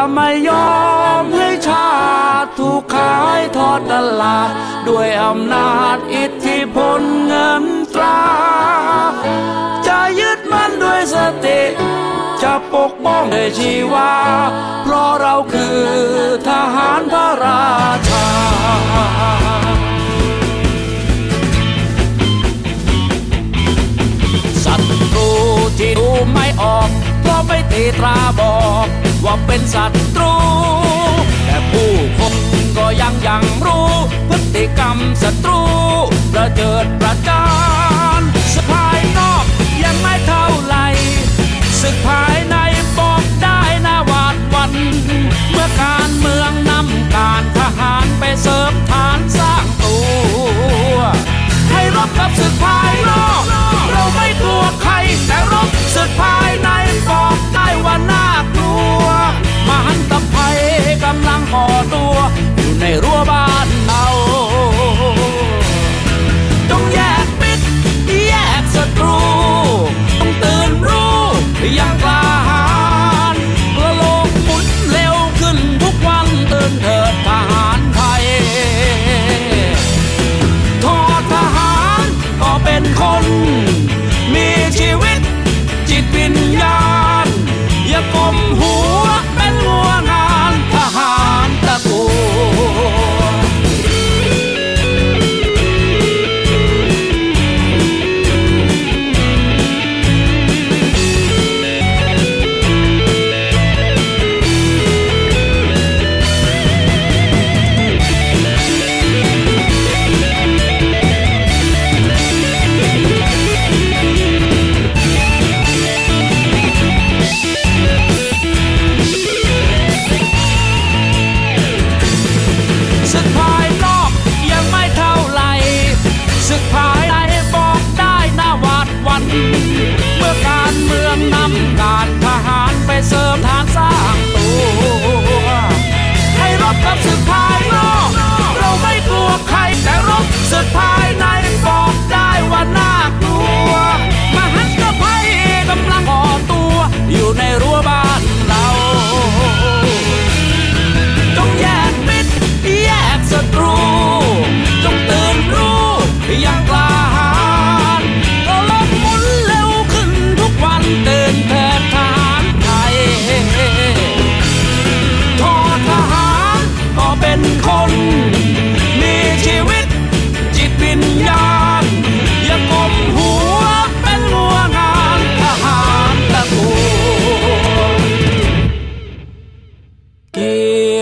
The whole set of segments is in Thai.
จะไม่ยอมให้ชาติถูกขายทอดตลาด ด้วยอำนาจอิทธิพลเงินตรา จะยึดมั่นด้วยสติ จะปกป้องด้วยชีวา เพราะเราคือทหารพระราชาศัตรูที่ดูไม่ออก เพราะไม่ตีตราบอก ว่าเป็นศัตรู แต่ผู้คนก็ยังยังรู้ พฤติกรรมศัตรู ประเจิดประจานสภา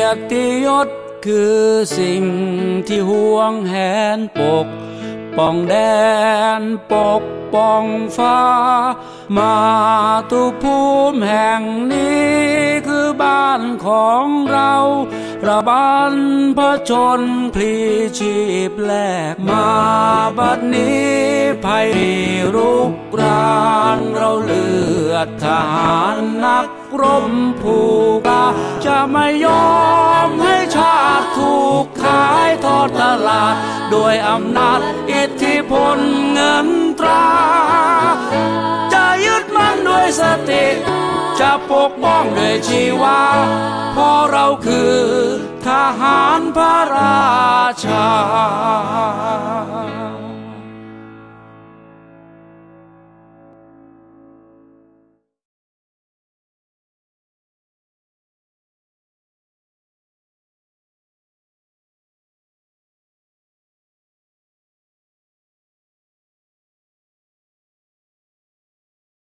ยรติยศคือสิ่งที่ห่วงแหนปก ป้องแดนปกป้องฟ้า มาตุภูมิแห่งนี้คือบ้านของเราราบ้านพระชนพลีชีพแลกมาบัดนี้ภัยรุกรานเราเลือดทหารนัก รบผู้กาจะไม่ยอมให้ชาติถูกขายทอดตลาดด้วยอำนาจอิทธิพลเงินตรา จะยึดมั่นด้วยสติ จะปกป้องด้วยชีวาเพราะเราคือทหารพระราชา